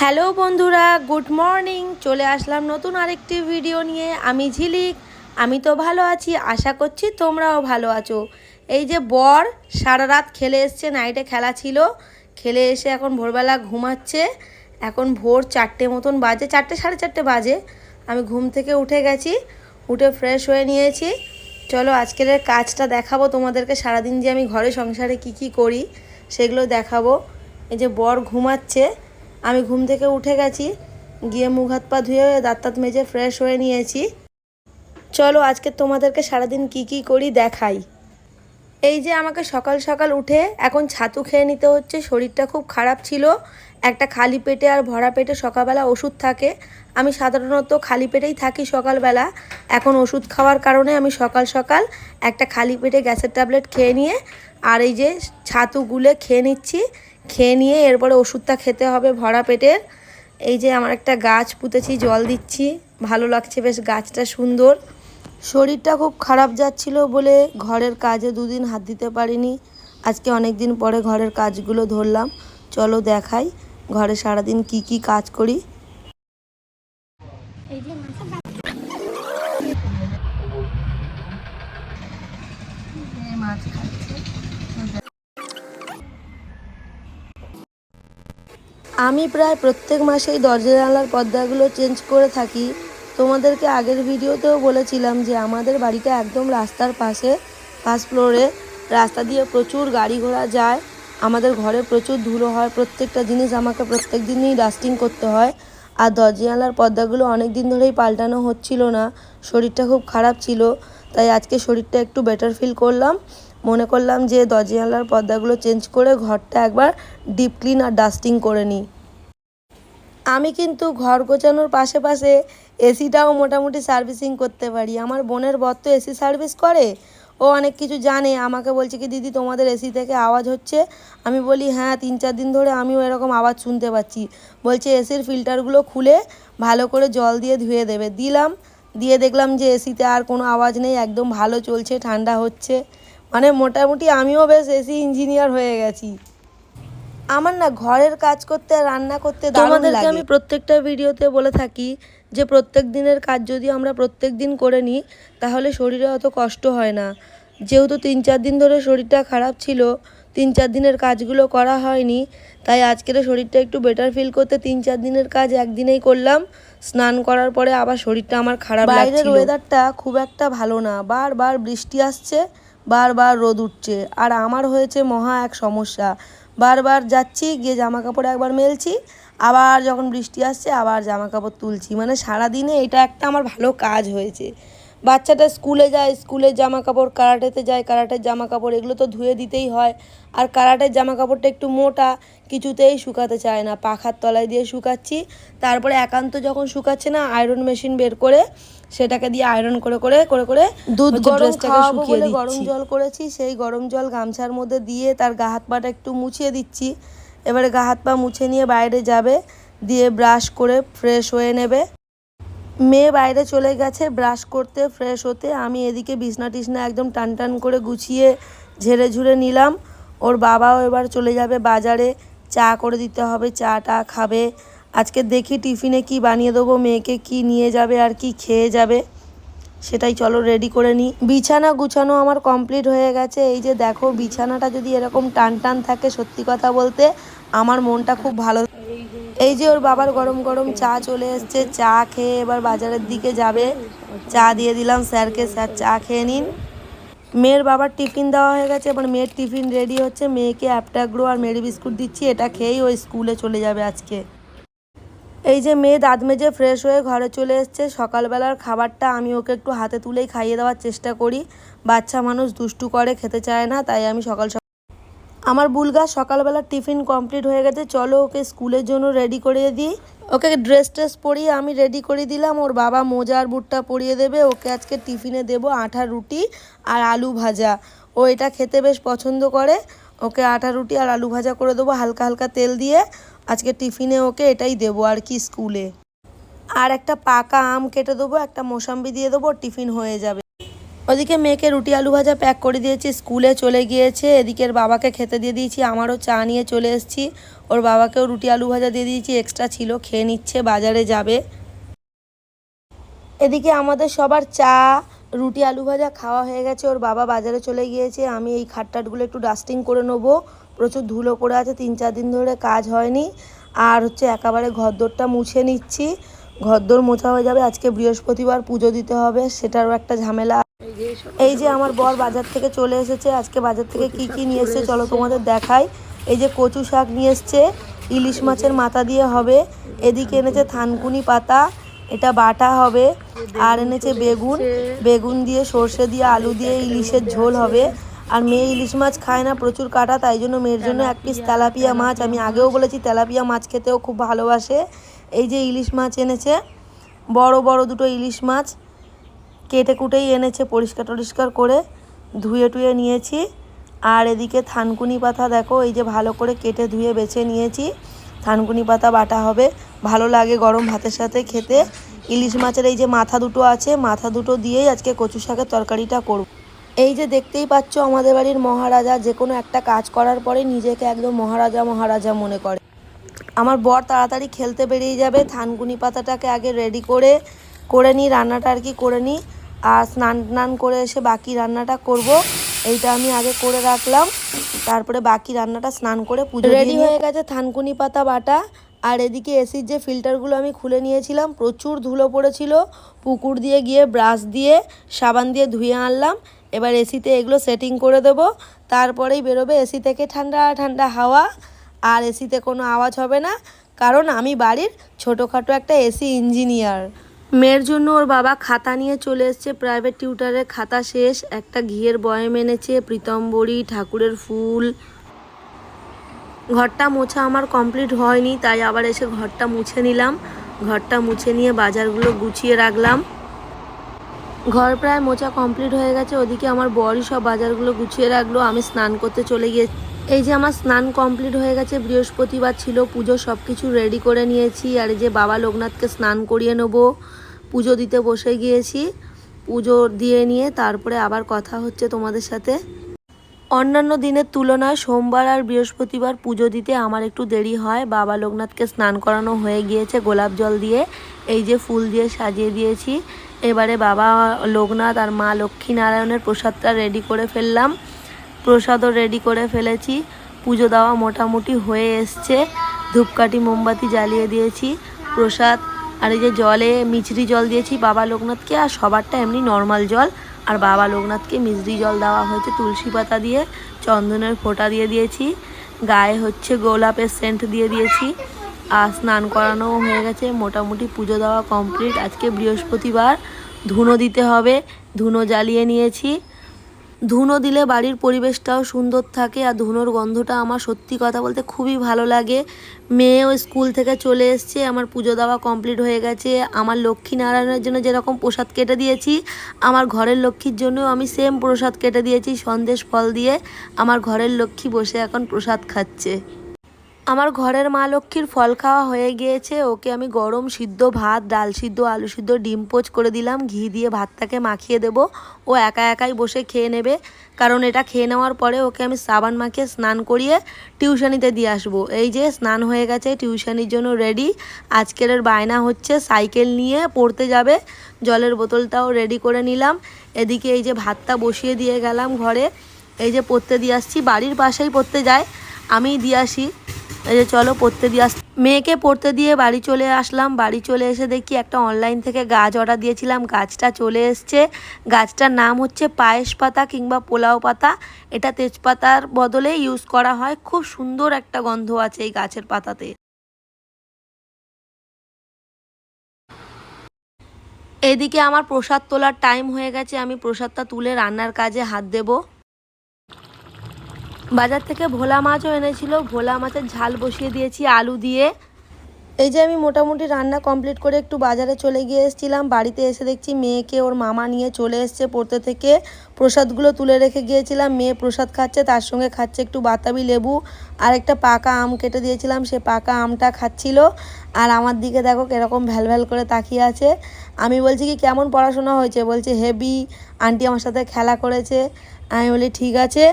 Hello বন্ধুরা, good morning. চলে আসলাম নতুন আরেকটি ভিডিও নিয়ে। আমি ঝিলিক। আমি তো ভালো আছি, আশা করছি তোমরাও ভালো আছো। এই যে বর, সারা রাত খেলে এসছে, নাইটে খেলা ছিল। খেলে এসে এখন ভোরবেলা ঘুমাচ্ছে। এখন ভোর চারটে মতন বাজে, চারটে, সাড়ে চারটে বাজে। আমি ঘুম থেকে উঠে গেছি, উঠে ফ্রেশ হয়ে নিয়েছি। চলো আজকের কাজটা দেখাবো তোমাদেরকে। সারাদিন যে আমি ঘরে সংসারে কি কি করি, সেগুলো দেখাবো। এই যে বর ঘুমাচ্ছে আমি ঘুম থেকে উঠে গেছি, গিয়ে মুখ হাত পা ধুয়ে দাঁত তাত মেজে ফ্রেশ হয়ে নিয়েছি। চলো আজকে তোমাদেরকে সারাদিন কি কি করি দেখাই। এই যে আমাকে সকাল সকাল উঠে এখন ছাতু খেয়ে নিতে হচ্ছে, শরীরটা খুব খারাপ ছিল। একটা খালি পেটে আর ভরা পেটে সকালবেলা ওষুধ থাকে। আমি সাধারণত খালি পেটেই থাকি সকালবেলা। এখন ওষুধ খাওয়ার কারণে আমি সকাল সকাল একটা খালি পেটে গ্যাসের ট্যাবলেট খেয়ে নিয়ে আর এই যে ছাতু গুলে খেয়ে নিচ্ছি। খেয়ে নিয়ে এরপরে ওষুধটা খেতে হবে ভরা পেটের। এই যে আমার একটা গাছ পুঁতেছি, জল দিচ্ছি। ভালো লাগছে, বেশ গাছটা সুন্দর। শরীরটা খুব খারাপ যাচ্ছিল বলে ঘরের কাজে দুদিন হাত দিতে পারিনি। আজকে অনেক দিন পরে ঘরের কাজগুলো ধরলাম। চলো দেখাই ঘরে সারাদিন কি কি কাজ করি। আমি প্রায় প্রত্যেক মাসেই দরজা জানলার পর্দাগুলো চেঞ্জ করে থাকি। তোমাদেরকে আগের ভিডিওতেও বলেছিলাম যে আমাদের বাড়িটা একদম রাস্তার পাশে ফার্স্ট ফ্লোরে রাস্তা দিয়ে প্রচুর গাড়ি ঘোড়া যায়, আমাদের ঘরে প্রচুর ধুলো হয়, প্রত্যেকটা জিনিস আমাকে প্রত্যেক দিনই ডাস্টিং করতে হয়। আর দরজা জানলার পর্দাগুলো অনেক দিন ধরেই পাল্টানো হচ্ছিল না, শরীরটা খুব খারাপ ছিল, তাই আজকে শরীরটা একটু বেটার ফিল করলাম। মনে করলাম যে দরজা পর্দাগুলো চেঞ্জ করে ঘরটা একবার ডিপ ক্লিন আর ডাস্টিং করে নিই। আমি কিন্তু ঘর গোছানোর পাশে পাশে এসিটাও মোটামুটি সার্ভিসিং করতে পারি। আমার বোনের বর তো এসি সার্ভিস করে। ও অনেক কিছু জানে। আমাকে বলছে কি, দিদি, তোমাদের এসি থেকে আওয়াজ হচ্ছে। আমি বলি হ্যাঁ তিন চার দিন ধরে আমিও এরকম আওয়াজ শুনতে পাচ্ছি। বলছে এসির ফিল্টারগুলো খুলে ভালো করে জল দিয়ে ধুয়ে দেবে। দিলাম। দিয়ে দেখলাম যে এসিতে আর কোনো আওয়াজ নেই। একদম ভালো চলছে, ঠান্ডা হচ্ছে। মানে মোটামুটি আমিও বেশ এসি ইঞ্জিনিয়ার হয়ে গেছি। আমার না ঘরের কাজ করতে রান্না করতে তোমাদেরকে আমি প্রত্যেকটা ভিডিওতে বলে থাকি যে প্রত্যেক দিনের কাজ যদি আমরা প্রত্যেক দিন করে নিই তাহলে শরীরে অত কষ্ট হয় না। যেহেতু তিন চার দিন ধরে শরীরটা খারাপ ছিল তিন চার দিনের কাজগুলো করা হয়নি তাই আজকের শরীরটা একটু বেটার ফিল করতে তিন চার দিনের কাজ একদিনেই করলাম। স্নান করার পরে আবার শরীরটা আমার খারাপ বাইরের ওয়েদারটা খুব একটা ভালো না। বারবার বৃষ্টি আসছে বারবার রোদ উঠছে। আর আমার হয়েছে মহা এক সমস্যা। বারবার যাচ্ছি, গিয়ে জামা কাপড় একবার মেলছি, আবার যখন বৃষ্টি আসছে, আবার জামা কাপড় তুলছি। মানে সারাদিনে এটা একটা আমার ভালো কাজ হয়েছে। বাচ্চাটা স্কুলে যায়, স্কুলের জামা কাপড় কারাটেতে যায়, কারাটের জামা কাপড় এগুলো তো ধুয়ে দিতেই হয়। আর কারাটের জামা কাপড়টা একটু মোটা, কিছুতেই শুকাতে চায় না। পাখার তলায় দিয়ে শুকাচ্ছি। তারপরে একান্ত যখন শুকাচ্ছে না আয়রন মেশিন বের করে সেটাকে দিয়ে আয়রন করে করে করে করে দুধ গরম খাওয়াবো বলে গরম জল করেছি সেই গরম জল গামছার মধ্যে দিয়ে তার গা হাত পাটা একটু মুছিয়ে দিচ্ছি। এবারে গা হাত পা মুছে নিয়ে বাইরে যাবে দিয়ে ব্রাশ করে ফ্রেশ হয়ে নেবে। মেয়ে বাইরে চলে গেছে ব্রাশ করতে ফ্রেশ হতে। আমি এদিকে বিছনা টিছনা একদম টান টান করে গুছিয়ে ঝেড়ে ঝুড়ে নিলাম। ওর বাবাও এবার চলে যাবে বাজারে চা করে দিতে হবে চাটা খাবে। আজকে দেখি টিফিনে কি বানিয়ে দেবো, মেয়েকে কি নিয়ে যাবে আর কি খেয়ে যাবে, সেটাই চলো রেডি করে নিই। বিছানা গুছানো আমার কমপ্লিট হয়ে গেছে। এই যে দেখো, বিছানাটা যদি এরকম টান টান থাকে সত্যি কথা বলতে, আমার মনটা খুব ভালো এই যে ওর বাবার গরম গরম চা চলে এসছে, চা খেয়ে এবার বাজারের দিকে যাবে। চা দিয়ে দিলাম স্যারকে, স্যার চা খেয়ে নিন। মেয়ের বাবার টিফিন দেওয়া হয়ে গেছে, এবার মেয়ের টিফিন রেডি হচ্ছে। মেয়েকে অ্যাপটাগ্রো আর মেরি বিস্কুট দিচ্ছি, এটা খেয়েই ওই স্কুলে চলে যাবে আজকে। এই যে মেয়ে দাঁত মেজে ফ্রেশ হয়ে ঘরে চলে এসছে, সকালবেলার খাবারটা আমি ওকে একটু হাতে তুলেই খাইয়ে দেওয়ার চেষ্টা করি। বাচ্চা মানুষ দুষ্টু করে, খেতে চায় না, তাই আমি সকাল সকাল আমার বুলগা সকালবেলা টিফিন কমপ্লিট হয়ে গেছে, চলো ওকে স্কুলের জন্য রেডি করিয়ে দিই। ওকে ড্রেস ট্রেস পরিয়ে আমি রেডি করে দিলাম, ওর বাবা মোজার বুটটা পরিয়ে দেবে, ওকে আজকে টিফিনে দেব আঠা রুটি আর আলু ভাজা। ও এটা খেতে বেশ পছন্দ করে, ওকে আটা রুটি আর আলু ভাজা করে দেবো হালকা হালকা তেল দিয়ে। আজকে টিফিনে ওকে এটাই দেবো আর কি স্কুলে। আর একটা পাকা আম কেটে দেবো, একটা মোসাম্বি দিয়ে দেবো, টিফিন হয়ে যাবে। ওদিকে মেয়েকে রুটি আলু ভাজা প্যাক করে দিয়েছি, স্কুলে চলে গিয়েছে। এদিকের বাবাকে খেতে দিয়ে দিয়েছি, আমারও চা নিয়ে চলে এসেছি। ওর বাবাকেও রুটি আলু ভাজা দিয়ে দিয়েছি এক্সট্রা ছিল, খেয়ে নিচ্ছে, বাজারে যাবে। এদিকে আমাদের সবার চা, রুটি আলু ভাজা খাওয়া হয়ে গেছে, ওর বাবা বাজারে চলে গিয়েছে। আমি এই খাটটাটগুলো একটু ডাস্টিং করে নেব। প্রচুর ধুলো পড়ে আছে, তিন চার দিন ধরে কাজ হয়নি। আর হচ্ছে একেবারে ঘরদোরটা মুছে নিচ্ছি। ঘরদোর মোছা হয়ে যাবে, আজকে বৃহস্পতিবার পুজো দিতে হবে, সেটারও একটা ঝামেলা। এই যে আমার বর বাজার থেকে চলে এসেছে, আজকে বাজার থেকে কি কি নিয়ে এসেছে চলো তোমাদের দেখাই। এই যে কচু শাক নিয়ে এসছে, ইলিশ মাছের মাথা দিয়ে হবে, এদিকে এনেছে থানকুনি পাতা, এটা বাটা হবে, আর এনেছে বেগুন। বেগুন দিয়ে সর্ষে দিয়ে, আলু দিয়ে ইলিশের ঝোল হবে। আর মেয়ে ইলিশ মাছ খায় না, প্রচুর কাটা, তাই জন্য মেয়ের জন্য এক পিস তেলাপিয়া মাছ। আমি আগেও বলেছি, তেলাপিয়া মাছ খেতেও খুব ভালোবাসে। এই যে ইলিশ মাছ এনেছে, বড় বড় দুটো ইলিশ মাছ, কেটে কুটেই এনেছে, পরিষ্কার টরিষ্কার করে ধুয়ে টুয়ে নিয়েছি। আর এদিকে থানকুনি পাতা দেখো, এই যে ভালো করে কেটে ধুয়ে বেছে নিয়েছি। থানকুনি পাতা বাটা হবে, ভালো লাগে গরম ভাতের সাথে খেতে। ইলিশ মাছের এই যে মাথা দুটো আছে, মাথা দুটো দিয়েই আজকে কচু শাকের তরকারিটা করব। এই যে দেখতেই পাচ্ছ আমাদের বাড়ির মহারাজা যে কোনো একটা কাজ করার পরে নিজেকে একদম মহারাজা মহারাজা মনে করে। আমার বর তাড়াতাড়ি খেলতে বেরিয়ে যাবে থানকুনি পাতাটাকে আগে রেডি করে করে নিই রান্নাটা আর কি করে নিই আর স্নান টান করে এসে বাকি রান্নাটা করব। এইটা আমি আগে করে রাখলাম তারপরে বাকি রান্নাটা স্নান করে পুজো রেডি হয়ে গেছে থানকুনি পাতা বাটা। আর এদিকে এসির যে ফিল্টারগুলো আমি খুলে নিয়েছিলাম প্রচুর ধুলো পড়েছিল পুকুর দিয়ে গিয়ে ব্রাশ দিয়ে সাবান দিয়ে ধুয়ে আনলাম। এবার এসিতে এগুলো সেটিং করে দেবো। তারপরেই বেরোবে এসি থেকে ঠান্ডা ঠান্ডা হাওয়া। আর এসিতে কোনো আওয়াজ হবে না, কারণ আমি বাড়ির ছোটোখাটো একটা এসি ইঞ্জিনিয়ার মেয়ের জন্য ওর বাবা খাতা নিয়ে চলে এসছে প্রাইভেট টিউটারের খাতা শেষ। একটা ঘিয়ের বয়ম এনেছে প্রীতম্বরী ঠাকুরের ফুল। ঘরটা মোছা আমার কমপ্লিট হয়নি, তাই আবার এসে ঘরটা মুছে নিলাম। ঘরটা মুছে নিয়ে বাজারগুলো গুছিয়ে রাখলাম। ঘর প্রায় মোচা কমপ্লিট হয়ে গেছে, ওদিকে আমার বরই সব বাজারগুলো গুছিয়ে রাখল, আমি স্নান করতে চলে গিয়ে, এই যে আমার স্নান কমপ্লিট হয়ে গেছে, বৃহস্পতিবার ছিল, পুজো সব কিছু রেডি করে নিয়েছি, আর এই যে বাবা লোকনাথকে স্নান করিয়ে নেব, পুজো দিতে বসে গিয়েছি, পুজো দিয়ে নিয়ে তারপরে আবার কথা হচ্ছে তোমাদের সাথে। অন্যান্য দিনের তুলনায় সোমবার আর বৃহস্পতিবার পুজো দিতে আমার একটু দেরি হয়। বাবা লোকনাথকে স্নান করানো হয়ে গিয়েছে গোলাপ জল দিয়ে। এই যে ফুল দিয়ে সাজিয়ে দিয়েছি। এবারে বাবা লোকনাথ আর মা লক্ষ্মীনারায়ণের প্রসাদটা রেডি করে ফেললাম। প্রসাদও রেডি করে ফেলেছি। পুজো দেওয়া মোটামুটি হয়ে এসছে। ধূপকাঠি, মোমবাতি জ্বালিয়ে দিয়েছি। প্রসাদ আর এই যে জলে, মিছরি জল দিয়েছি বাবা লোকনাথকে। আর সবারটা এমনি নর্মাল জল। আর বাবা লোকনাথকে মিষ্টি জল দেওয়া হয়েছে, তুলসী পাতা দিয়ে, চন্দনের ফোঁটা দিয়ে দিয়েছি, গায়ে হচ্ছে গোলাপের সেন্ট দিয়ে দিয়েছি, আর স্নান করানোও হয়ে গেছে, মোটামুটি পুজো দেওয়া কমপ্লিট আজকে বৃহস্পতিবার, ধুনো দিতে হবে, ধুনো জ্বালিয়ে নিয়েছি ধুনো দিলে বাড়ির পরিবেশটাও সুন্দর থাকে আর ধুনোর গন্ধটা আমার সত্যি কথা বলতে খুবই ভালো লাগে। মেয়েও স্কুল থেকে চলে এসছে, আমার পুজো দেওয়া কমপ্লিট হয়ে গেছে। আমার লক্ষ্মী নারায়ণের জন্য যেরকম প্রসাদ কেটে দিয়েছি, আমার ঘরের লক্ষ্মীর জন্যও আমি সেম প্রসাদ কেটে দিয়েছি সন্দেশ ফল দিয়ে। আমার ঘরের লক্ষ্মী বসে এখন প্রসাদ খাচ্ছে। আমার ঘরের মা লক্ষ্মীর ফল খাওয়া হয়ে গিয়েছে। ওকে আমি গরম সিদ্ধ ভাত, ডাল সিদ্ধ, আলু সিদ্ধ, ডিম পোচ করে দিলাম। ঘি দিয়ে ভাতটাকে মাখিয়ে দেব। ও একা একাই বসে খেয়ে নেবে। কারণ এটা খেয়ে নেওয়ার পরে ওকে আমি সাবান মাখিয়ে স্নান করিয়ে টিউশনিতে দিয়ে আসব। এই যে স্নান হয়ে গেছে, টিউশনির জন্য রেডি। আজকের বায়না হচ্ছে সাইকেল নিয়ে পড়তে যাবে। জলের বোতলটাও রেডি করে নিলাম। এদিকে এই যে ভাতটা বসিয়ে দিয়ে গেলাম ঘরে। এই যে পড়তে দিয়ে আসছি। বাড়ির পাশেই পড়তে যায়। আমিই দিয়ে আসি। এই যে চলো পড়তে দিয়ে আস মেয়েকে পড়তে দিয়ে বাড়ি চলে আসলাম। বাড়ি চলে এসে দেখি একটা অনলাইন থেকে গাছ অর্ডার দিয়েছিলাম। গাছটা চলে এসছে। গাছটার নাম হচ্ছে পায়েস পাতা কিংবা পোলাও পাতা। এটা তেজপাতার বদলে ইউজ করা হয়। খুব সুন্দর একটা গন্ধ আছে এই গাছের পাতাতে। এদিকে আমার প্রসাদ তোলার টাইম হয়ে গেছে। আমি প্রসাদটা তুলে রান্নার কাজে হাত দেবো। বাজার থেকে ভোলা মাছও এনেছিল। ভোলা মাছের ঝাল বসিয়ে দিয়েছি আলু দিয়ে। এই যে আমি মোটামুটি রান্না কমপ্লিট করে একটু বাজারে চলে গিয়ে এসেছিলাম। বাড়িতে এসে দেখছি মেয়েকে ওর মামা নিয়ে চলে এসছে পড়তে থেকে। প্রসাদগুলো তুলে রেখে গিয়েছিলাম। মেয়ে প্রসাদ খাচ্ছে, তার সঙ্গে খাচ্ছে একটু বাতাবি লেবু আর একটা পাকা আম কেটে দিয়েছিলাম। সে পাকা আমটা খাচ্ছিল। আর আমার দিকে দেখো কীরকম ভ্যাল ভ্যাল করে তাকিয়ে আছে। আমি বলছি কি, কেমন পড়াশোনা হয়েছে? বলছে, হেভি। আন্টি আমার সাথে খেলা করেছে। আমি বলি, ঠিক আছে।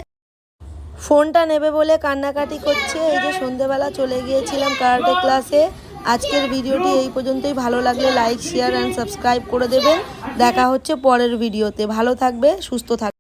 ফোনটা নেবে বলে কান্নাকাটি করছে। এই যে সন্ধেবেলা চলে গিয়েছিলাম কারাটে ক্লাসে। আজকের ভিডিওটি এই পর্যন্তই। ভালো লাগলে লাইক, শেয়ার অ্যান্ড সাবস্ক্রাইব করে দেবেন। দেখা হচ্ছে পরের ভিডিওতে। ভালো থাকবে, সুস্থ থাকবে।